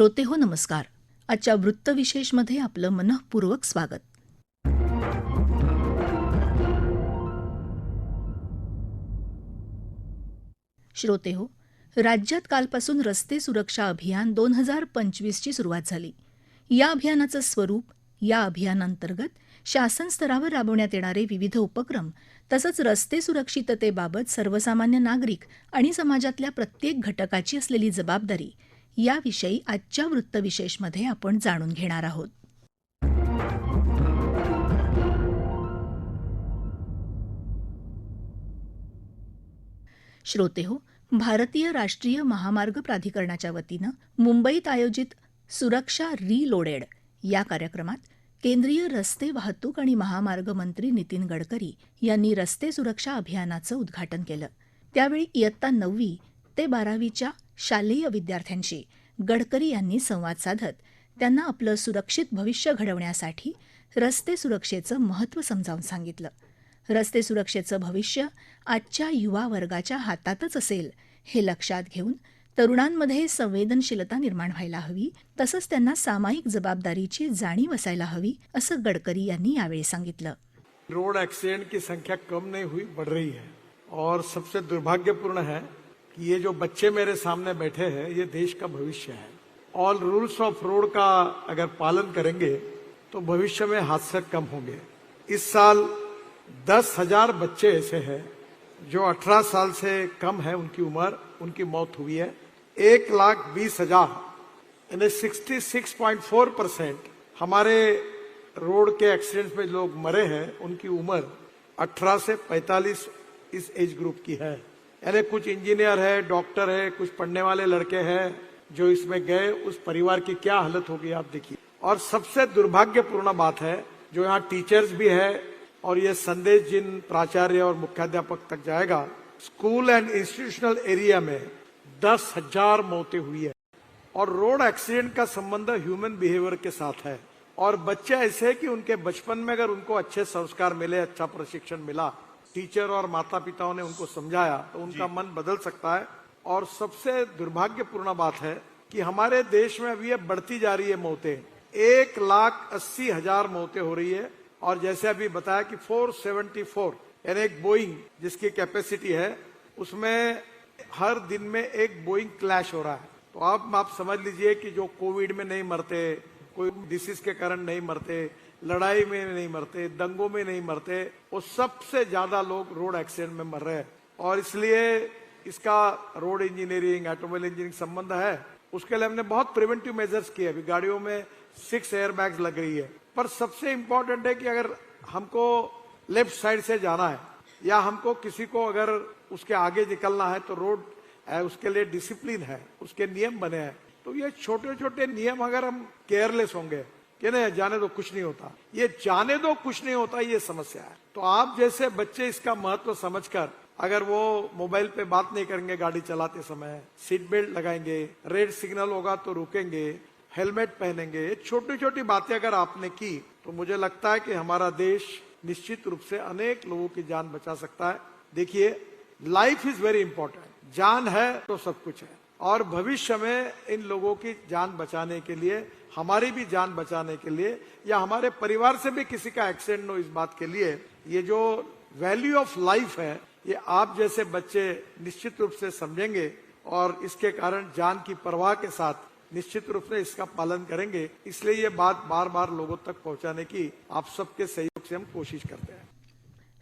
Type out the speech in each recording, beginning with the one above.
श्रोते हो नमस्कार. आजच्या वृत्तविशेषमध्ये आपलं मनःपूर्वक स्वागत. श्रोते हो राज्यात कालपासून रस्ते सुरक्षा अभियान दोन हजार पंचवीसची सुरुवात झाली. या अभियानाचं स्वरूप या अभियानांतर्गत शासन स्तरावर राबवण्यात येणारे विविध उपक्रम तसंच रस्ते सुरक्षिततेबाबत सर्वसामान्य नागरिक आणि समाजातल्या प्रत्येक घटकाची असलेली जबाबदारी याविषयी आजच्या वृत्तविशेषमध्ये आपण जाणून घेणार आहोत. श्रोते हो भारतीय राष्ट्रीय महामार्ग प्राधिकरणाच्या वतीनं मुंबईत आयोजित सुरक्षा रीलोडेड या कार्यक्रमात केंद्रीय रस्ते वाहतूक आणि महामार्ग मंत्री नितीन गडकरी यांनी रस्ते सुरक्षा अभियानाचं उद्घाटन केलं. त्यावेळी इयत्ता नववी ते बारावीच्या शालेय विद्यार्थ्यांशी गडकरी यांनी संवाद साधत त्यांना आपलं सुरक्षित भविष्य घडवण्यासाठी रस्ते सुरक्षेचं महत्त्व समजावून सांगितलं. रस्ते सुरक्षेचं भविष्य आजच्या युवा वर्गाच्या हातातच असेल हे लक्षात घेऊन तरुणांमध्ये संवेदनशीलता निर्माण व्हायला हवी तसंच त्यांना सामायिक जबाबदारीची जाणीव असायला हवी असं गडकरी यांनी यावेळी सांगितलं. रोड एक्सीडेंट की संख्या कम नहीं हुई बढ़ रही है और सबसे दुर्भाग्यपूर्ण है ये जो बच्चे मेरे सामने बैठे हैं, ये देश का भविष्य है। ऑल रूल्स ऑफ़ रोड का अगर पालन करेंगे तो भविष्य में हादसे कम होंगे। इस साल दस हज़ार बच्चे ऐसे हैं, जो 18 साल से कम है उनकी उम्र, उनकी मौत हुई है। एक लाख बीस हज़ार, यानी sixty six point four percent हमारे रोड के एक्सीडेंट्स में लोग मरे हैं, उनकी उम्र 18 से 45 इस एज ग्रुप की है। यानी कुछ इंजीनियर है, डॉक्टर है, कुछ पढ़ने वाले लड़के हैं जो इसमें गए, उस परिवार की क्या हालत होगी आप देखिए। और सबसे दुर्भाग्यपूर्ण बात है, जो यहाँ टीचर्स भी है और ये संदेश जिन प्राचार्य और मुख्याध्यापक तक जाएगा, स्कूल एंड इंस्टीट्यूशनल एरिया में दस हज़ार मौतें हुई है। और रोड एक्सीडेंट का संबंध ह्यूमन बिहेवियर के साथ है। और बच्चे ऐसे हैं कि उनके बचपन में अगर उनको अच्छे संस्कार मिले अच्छा प्रशिक्षण मिला टीचर और माता पिताओं ने उनको समझाया तो उनका मन बदल सकता है। और सबसे दुर्भाग्यपूर्ण बात है कि हमारे देश में अभी ये बढ़ती जा रही है मौतें। एक लाख अस्सी हज़ार मौतें हो रही है। और जैसे अभी बताया कि 474 यानी एक बोइंग जिसकी कैपेसिटी है उसमें हर दिन में एक बोइंग क्लैश हो रहा है। तो आप आप समझ लीजिए कि जो कोविड में नहीं मरते कोई डिसीज के कारण नहीं मरते लड़ाई में नहीं मरते दंगों में नहीं मरते वो सबसे ज़्यादा लोग रोड एक्सीडेंट में मर रहे हैं। और इसलिए इसका रोड इंजीनियरिंग ऑटोमोबाइल इंजीनियरिंग संबंध है। उसके लिए हमने बहुत प्रिवेंटिव मेजर्स किए अभी गाड़ियों में सिक्स एयर बैग लग रही है। पर सबसे इम्पोर्टेंट है कि अगर हमको लेफ़्ट साइड से जाना है या हमको किसी को अगर उसके आगे निकलना है तो रोड है, उसके लिए डिसिप्लिन है उसके नियम बने हैं। तो ये छोटे छोटे नियम अगर हम केयरलेस होंगे कि नहीं, जाने दो, कुछ नहीं होता। ये जाने दो, कुछ नहीं होता, ये समस्या है। तो आप जैसे बच्चे इसका महत्व समझकर, अगर वो मोबाइल पे बात नहीं करेंगे गाड़ी चलाते समय, सीट बेल्ट लगाएँगे, रेड सिग्नल होगा तो रुकेंगे, हेलमेट पहनेंगे छोटी छोटी बातें अगर आपने की तो मुझे लगता है कि हमारा देश निश्चित रूप से अनेक लोगों की जान बचा सकता है। देखिए लाइफ इज़ वेरी इंपॉर्टेंट जान है तो सब कुछ है। और भविष्य में इन लोगों की जान बचाने के लिए हमारी भी जान बचाने के लिए या हमारे परिवार से भी किसी का एक्सीडेंट हो इस बात के लिए, ये जो वैल्यू ऑफ़ लाइफ है, ये आप जैसे बच्चे निश्चित रूप से समझेंगे और इसके कारण जान की परवाह के साथ निश्चित रूप से इसका पालन करेंगे। इसलिए ये बात बार बार लोगों तक पहुँचाने की आप सबके सहयोग से हम कोशिश करते हैं।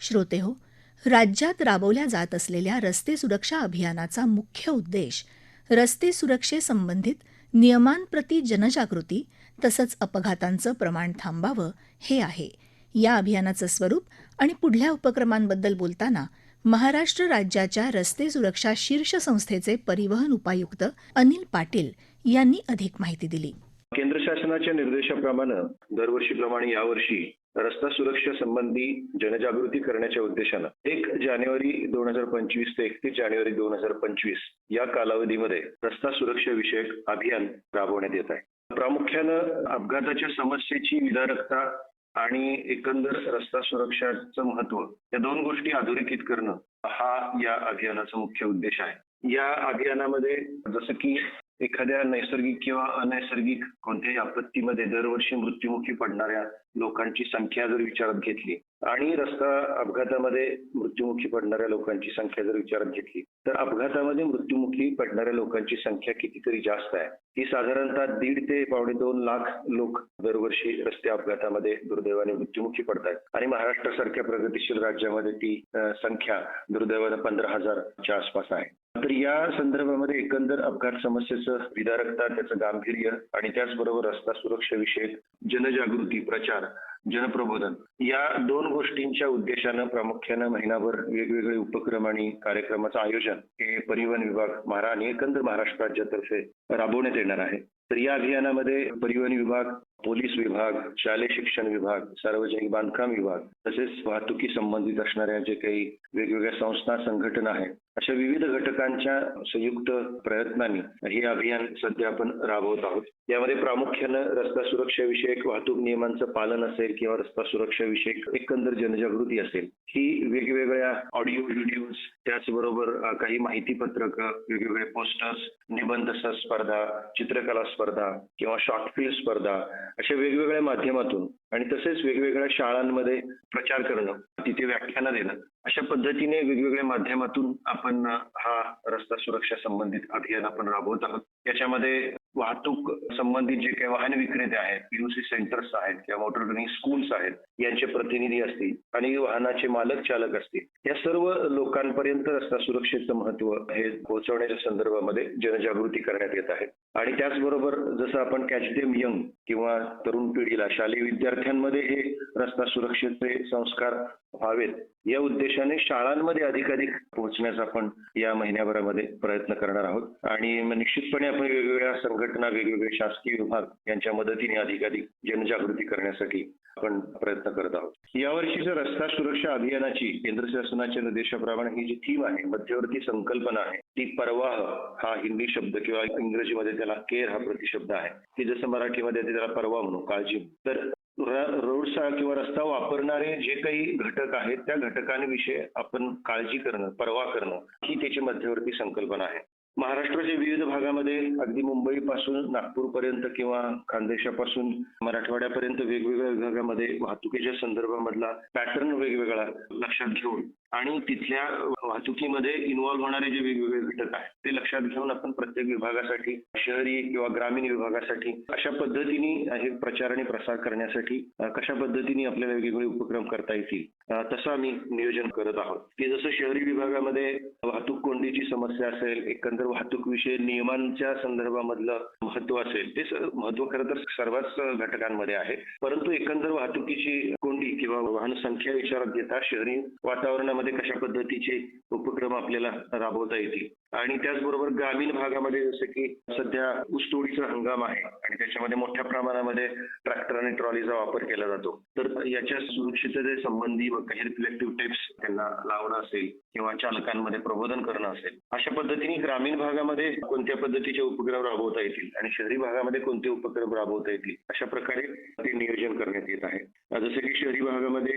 श्रोते हो, राज्यात राबवल्या जात असलेल्या रस्ते सुरक्षा अभियानाचा मुख्य उद्देश रस्ते सुरक्षेसंबंधित नियमांप्रती जनजागृती तसंच अपघातांचं प्रमाण थांबावं हे आहे. या अभियानाचं स्वरूप आणि पुढल्या उपक्रमांबद्दल बोलताना महाराष्ट्र राज्याच्या रस्ते सुरक्षा शीर्ष संस्थेचे परिवहन उपायुक्त अनिल पाटील यांनी अधिक माहिती दिली. केंद्र शासनाच्या निर्देशाप्रमाणे दरवर्षीप्रमाणे यावर्षी रस्ता सुरक्षा संबंधी जनजागृती करण्याच्या उद्देशानं एक जानेवारी दोन हजार पंचवीस ते एकतीस जानेवारी दोन हजार पंचवीस या कालावधीमध्ये रस्ता सुरक्षा विषयक अभियान राबवण्यात येत आहे. प्रामुख्यानं अपघाताच्या समस्येची विदारकता आणि एकंदर रस्ता सुरक्षाचं महत्त्व या दोन गोष्टी अधोरेखित करणं हा या अभियानाचा मुख्य उद्देश आहे. या अभियानामध्ये जसं की एखाद्या नैसर्गिक किंवा अनैसर्गिक कोणत्याही आपत्तीमध्ये दरवर्षी मृत्युमुखी पडणाऱ्या लोकांची संख्या जर विचारात घेतली आणि रस्ता अपघातामध्ये मृत्युमुखी पडणाऱ्या लोकांची संख्या जर विचारात घेतली तर अपघातामध्ये मृत्युमुखी पडणाऱ्या लोकांची संख्या कितीतरी जास्त आहे. ही साधारणतः दीड ते पावणे दोन लाख लोक दरवर्षी रस्ते अपघातामध्ये दुर्दैवाने मृत्युमुखी पडतात. आणि महाराष्ट्रासारख्या प्रगतीशील राज्यामध्ये ती संख्या दुर्दैवाने पंधरा हजारच्या आसपास आहे. तर या संदर्भामध्ये एकंदर अपघात समस्येचं विदारकता त्याचं गांभीर्य आणि त्याचबरोबर रस्ता सुरक्षेविषयक जनजागृती प्रचार जनप्रबोधन या दोन गोष्टींच्या उद्देशानं प्रामुख्यानं महिनाभर वेगवेगळे उपक्रम आणि कार्यक्रमाचं आयोजन हे परिवहन विभाग महारा आणि एकंदर महाराष्ट्र राज्यातर्फे राबवण्यात येणार आहे. तर या अभियानामध्ये परिवहन विभाग पोलीस विभाग शालेय शिक्षण विभाग सार्वजनिक बांधकाम विभाग तसेच वाहतुकी संबंधित असणाऱ्या जे काही वेगवेगळ्या संस्था संघटना आहेत अशा विविध घटकांच्या संयुक्त प्रयत्नांनी हे अभियान सध्या आपण राबवत आहोत. यामध्ये प्रामुख्यानं रस्ता सुरक्षाविषयक वाहतूक नियमांचं पालन असेल किंवा रस्ता सुरक्षाविषयक एकंदर जनजागृती असेल ही वेगवेगळ्या ऑडिओ व्हिडिओज त्याचबरोबर काही माहिती पत्रक वेगवेगळे पोस्टर्स निबंध स्पर्धा चित्रकला स्पर्धा किंवा शॉर्ट फिल्म स्पर्धा अशा वेगवेगळ्या माध्यमातून आणि तसेच वेगवेगळ्या शाळांमध्ये प्रचार करणं तिथे व्याख्यानं देणं अशा पद्धतीने वेगवेगळ्या माध्यमातून आपण हा रस्ता सुरक्षा संबंधित अभियान आपण राबवत आहोत. याच्यामध्ये वाहतूक संबंधित जे काही वाहन विक्रेते आहेत पीयूसी सेंटर्स आहेत किंवा मोटर ट्रेनिंग स्कूल्स आहेत यांचे प्रतिनिधी असतील आणि वाहनाचे मालक चालक असतील. या सर्व लोकांपर्यंत रस्ता सुरक्षेचं महत्त्व हे पोहोचवण्याच्या संदर्भामध्ये जनजागृती करण्यात येत आहे. आणि त्याचबरोबर जसं आपण कॅच देम यंग किंवा तरुण पिढीला शालेय विद्यार्थ्यांमध्ये हे रस्ता सुरक्षेचे संस्कार व्हावेत या उद्देशाने शाळांमध्ये अधिकाधिक पोहोचण्याचा आपण या महिन्याभरामध्ये प्रयत्न करणार आहोत. आणि निश्चितपणे आपण वेगवेगळ्या संघटना वेगवेगळे शासकीय विभाग यांच्या मदतीने अधिकाधिक जनजागृती करण्यासाठी आपण प्रयत्न करत आहोत. यावर्षीच्या रस्ता सुरक्षा अभियानाची केंद्र शासनाच्या निर्देशाप्रमाणे ही जी थीम आहे मध्यवर्ती संकल्पना आहे ती परवाह हा हिंदी शब्द किंवा इंग्रजीमध्ये त्याला केअर हा प्रतिशब्द आहे. की जसं मराठीमध्ये त्याला परवा म्हणू काळजी तर रोड किंवा रस्ता वापरणारे जे काही घटक आहेत त्या घटकांविषयी आपण काळजी करणं परवा करणं ही त्याची मध्यवर्ती संकल्पना आहे. महाराष्ट्राच्या विविध भागामध्ये अगदी मुंबईपासून नागपूरपर्यंत किंवा खानदेशापासून मराठवाड्यापर्यंत वेगवेगळ्या विभागामध्ये वाहतुकीच्या संदर्भामधला पॅटर्न वेगवेगळा लक्षात घेऊन आणि तिथल्या वाहतुकीमध्ये इन्व्हॉल्व्ह होणारे जे वेगवेगळे घटक आहेत ते लक्षात घेऊन आपण प्रत्येक विभागासाठी शहरी किंवा ग्रामीण विभागासाठी अशा पद्धतीने हे प्रचार आणि प्रसार करण्यासाठी कशा पद्धतीने आपल्याला वेगवेगळे उपक्रम करता येतील तसं आम्ही नियोजन करत आहोत. की जसं शहरी विभागामध्ये वाहतूक कोंडीची समस्या असेल एकंदर वाहतूक विषय नियमांच्या संदर्भामधलं महत्त्व असेल ते महत्त्व खरं तर सर्वच घटकांमध्ये आहे. परंतु एकंदर वाहतुकीची कोंडी किंवा वाहन संख्या विचारात घेता शहरी वातावरणामध्ये कशा पद्धतीचे उपक्रम आपल्याला राबवता येतील? आणि त्याचबरोबर ग्रामीण भागामध्ये जसं की सध्या ऊसतोडीचा हंगाम आहे आणि त्याच्यामध्ये मोठ्या प्रमाणामध्ये ट्रॅक्टर आणि ट्रॉलीचा वापर केला जातो. तर याच्या सुरक्षितते संबंधी काही रिफ्लेक्टिव्ह टिप्स त्यांना लावणं असेल किंवा चालकांमध्ये प्रबोधन करणं असेल अशा पद्धतीने ग्रामीण भागामध्ये कोणत्या पद्धतीचे उपक्रम राबवता येतील आणि शहरी भागामध्ये कोणते उपक्रम राबवता येतील अशा प्रकारे ते नियोजन करण्यात येत आहे. जसं की शहरी भागामध्ये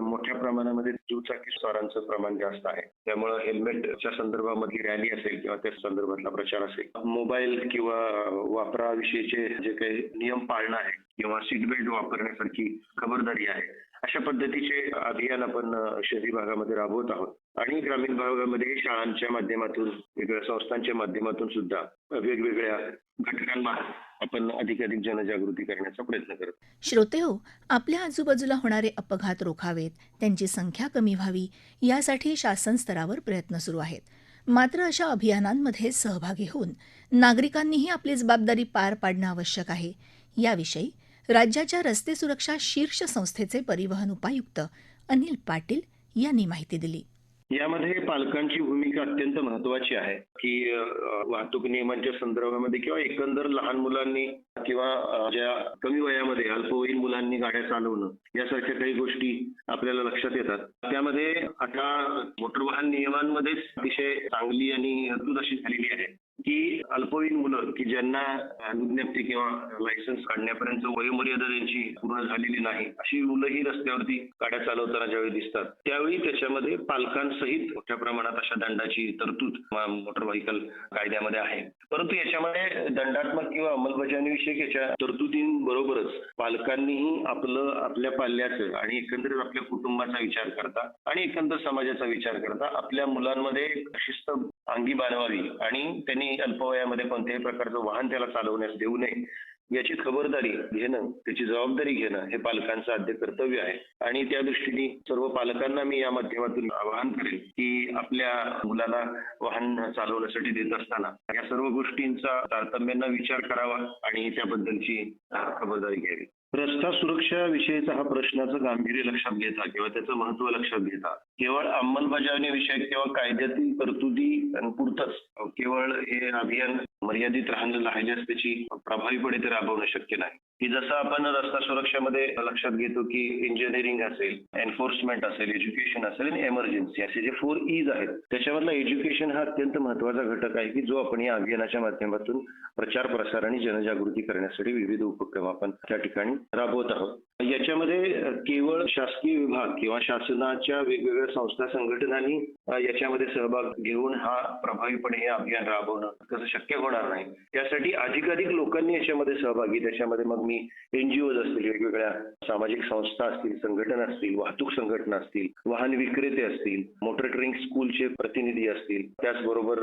मोठ्या प्रमाणामध्ये दुचाकी स्वारांचं प्रमाण जास्त आहे. त्यामुळे हेल्मेटच्या संदर्भामध्ये रॅली असेल किंवा त्या संदर्भातला प्रचार असेल मोबाईल किंवा वापराविषयीचे जे काही नियम पाळणं आहे किंवा सीट बेल्ट वापरण्यासारखी खबरदारी आहे अशा पद्धतीचे अभियान आपण शहरी भागामध्ये राबवत आहोत. आणि ग्रामीण भागामध्ये शाळांच्या माध्यमातून वेगवेगळ्या संस्थांच्या माध्यमातून सुद्धा वेगवेगळ्या घटकांमार्फत आपण अधिकाधिक जनजागृती करण्याचा प्रयत्न करत श्रोते हो आपल्या आजूबाजूला होणारे अपघात रोखावेत त्यांची संख्या कमी व्हावी यासाठी शासन स्तरावर प्रयत्न सुरू आहेत. मात्र अशा अभियानांमध्ये सहभागी होऊन नागरिकांनीही आपली जबाबदारी पार पाडणं आवश्यक आहे. याविषयी राज्याच्या रस्ते सुरक्षा शीर्ष संस्थेचे परिवहन उपायुक्त अनिल पाटील यांनी माहिती दिली. यामध्ये पालकांची भूमिका अत्यंत महत्वाची आहे की वाहतूक नियमांच्या संदर्भामध्ये किंवा एकंदर लहान मुलांनी किंवा ज्या कमी वयामध्ये अल्पवयीन मुलांनी गाड्या चालवणं यासारख्या काही गोष्टी आपल्याला लक्षात येतात. त्यामध्ये आता मोटर वाहन नियमांमध्येच अतिशय चांगली आणि तरतूद अशी झालेली आहे. की अल्पवयीन मुलं की ज्यांना अनुज्ञप्ती किंवा लायसन्स काढण्यापर्यंत वयोमर्यादा त्यांची पूर्ण झालेली नाही अशी मुलंही रस्त्यावरती गाड्या चालवताना ज्यावेळी दिसतात त्यावेळी त्याच्यामध्ये पालकांसहित मोठ्या प्रमाणात अशा दंडाची तरतूद मोटर व्हेकल कायद्यामध्ये आहे. परंतु याच्यामध्ये दंडात्मक किंवा अंमलबजावणी विषयक याच्या तरतुदींबरोबरच पालकांनीही आपलं आपल्या पाल्याचं आणि एकंदरीत आपल्या कुटुंबाचा विचार करता आणि एकंदर समाजाचा विचार करता आपल्या मुलांमध्ये शिस्त अंगी बांधवावी आणि त्यांनी अल्पवयामध्ये कोणत्याही प्रकारचं वाहन त्याला चालवण्यास देऊ नये याची खबरदारी घेणं त्याची जबाबदारी घेणं हे पालकांचं आद्य कर्तव्य आहे. आणि त्या दृष्टीने सर्व पालकांना मी या माध्यमातून आवाहन करेन की आपल्या मुलाला वाहन चालवण्यासाठी देत असताना या सर्व गोष्टींचा तारतम्यांना विचार करावा आणि त्याबद्दलची खबरदारी घ्यावी. रस्ता सुरक्षा विषयीचा हा प्रश्नाचं गांभीर्य लक्षात घेता किंवा त्याचं महत्त्व लक्षात घेता. केवळ अंमलबजावणी विषयक किंवा कायद्यातील तरतुदी पुरतच केवळ हे अभियान मर्यादित राहणं राहिल्यास त्याची प्रभावीपणे ते राबवणं शक्य नाही. की जसं आपण रस्ता सुरक्षेमध्ये लक्षात घेतो की इंजिनिअरिंग असेल एन्फोर्समेंट असेल एज्युकेशन असेल आणि एमर्जन्सी असे जे फोर ईज आहेत त्याच्यामधला एज्युकेशन हा अत्यंत महत्त्वाचा घटक आहे की जो आपण या अभियानाच्या माध्यमातून प्रचार प्रसार आणि जनजागृती करण्यासाठी विविध उपक्रम आपण त्या ठिकाणी राबवत आहोत. याच्यामध्ये केवळ शासकीय विभाग किंवा शासनाच्या वेगवेगळ्या संस्था संघटनांनी याच्यामध्ये सहभाग घेऊन हा प्रभावीपणे हे अभियान राबवणं कसं शक्य होणार नाही. त्यासाठी अधिकाधिक लोकांनी याच्यामध्ये सहभागी त्याच्यामध्ये मग मी एनजीओ असतील वेगवेगळ्या सामाजिक संस्था असतील संघटना असतील वाहतूक संघटना असतील वाहन विक्रेते असतील मोटर ट्रेनिंग स्कूलचे प्रतिनिधी असतील त्याचबरोबर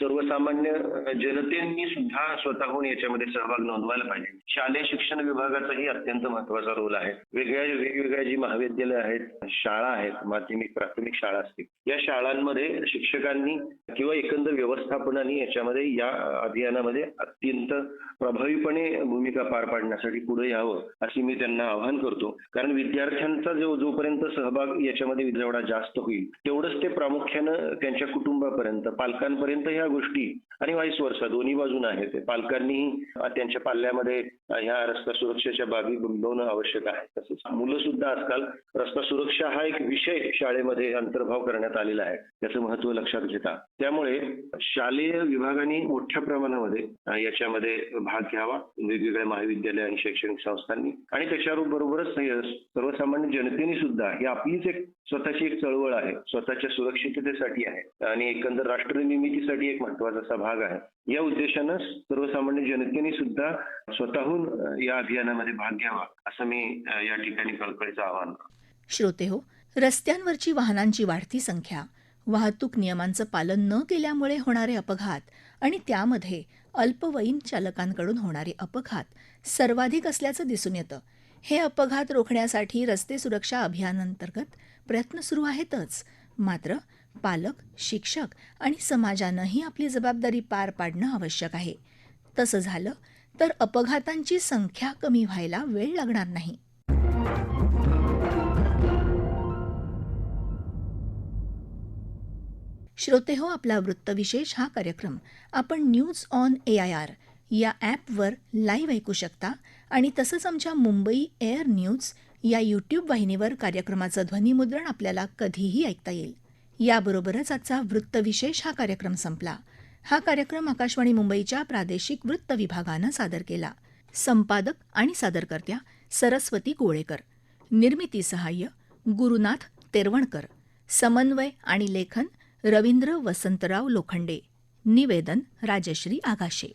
सर्वसामान्य जनतेनी सुद्धा स्वतःहून याच्यामध्ये सहभाग नोंदवायला पाहिजे. शालेय शिक्षण विभागाचाही अत्यंत महत्त्वाचा रोल आहे वेगळ्या वेगवेगळ्या जी महाविद्यालय आहेत शाळा आहेत माध्यमिक प्राथमिक शाळा असतील. या शाळांमध्ये शिक्षकांनी किंवा एकंदर व्यवस्थापनाने याच्यामध्ये या अभियानामध्ये अत्यंत प्रभावीपणे भूमिका पार पाडण्यासाठी पुढे यावं अशी मी त्यांना आवाहन करतो. कारण विद्यार्थ्यांचा जो जोपर्यंत सहभाग याच्यामध्ये जेवढा जास्त होईल तेवढंच ते प्रामुख्यानं त्यांच्या कुटुंबापर्यंत पालकांपर्यंत ह्या गोष्टी आणि वाईस वर्षा दोन्ही बाजून आहेत पालकांनीही त्यांच्या पाल्यामध्ये ह्या रस्ता सुरक्षेच्या बाबी बिंबवणं आवश्यक आहे. तसंच मुलं सुद्धा आजकाल रस्ता सुरक्षा हा एक विषय शाळेमध्ये अंतर्भाव करण्यात आलेला आहे. त्याचं महत्त्व लक्षात घेता. त्यामुळे शालेय विभागाने मोठ्या प्रमाणामध्ये याच्यामध्ये भाग घ्यावा. वेगवेगळ्या महाविद्यालय आणि शैक्षणिक संस्थांनी. आणि त्याच्याबरोबरच सर्वसामान्य जनतेने सुद्धा ही आपलीच एक स्वतःची एक चळवळ आहे. स्वतःच्या सुरक्षिततेसाठी आहे. आणि एकंदर राष्ट्र निर्मितीसाठी एक महत्त्वाचा असा भाग आहे. या उद्देशानं सर्वसामान्य जनतेने सुद्धा स्वतःहून या अभियानामध्ये भाग घ्यावा. असं मी या ठिकाणी कळकळीचं आव्हान श्रोते हो रस्त्यांवरची वाहनांची वाढती संख्या वाहतूक नियमांचं पालन न केल्यामुळे होणारे अपघात आणि त्यामध्ये अल्पवयीन चालकांकडून होणारे अपघात सर्वाधिक असल्याचं दिसून येतं. हे अपघात रोखण्यासाठी रस्ते सुरक्षा अभियानांतर्गत प्रयत्न सुरू आहेतच. मात्र पालक शिक्षक आणि समाजानंही आपली जबाबदारी पार पाडणं आवश्यक आहे. तसं झालं तर अपघातांची संख्या कमी व्हायला वेळ लागणार नाही. श्रोते हो आपला वृत्तविशेष हा कार्यक्रम. आपण news on A I R या ॲपवर लाईव्ह ऐकू शकता आणि तसंच आमच्या मुंबई एअर न्यूज या यूट्यूब वाहिनीवर कार्यक्रमाचं ध्वनिमुद्रण आपल्याला कधीही ऐकता येईल. याबरोबरच आजचा वृत्तविशेष हा कार्यक्रम संपला. हा कार्यक्रम आकाशवाणी मुंबईच्या प्रादेशिक वृत्त विभागानं सादर केला. संपादक आणि सादरकर्त्या सरस्वती गोळेकर. निर्मिती सहाय्य गुरुनाथ तेरवणकर. समन्वय आणि लेखन रवींद्र वसंतराव लोखंडे. निवेदन राजश्री आगाशे.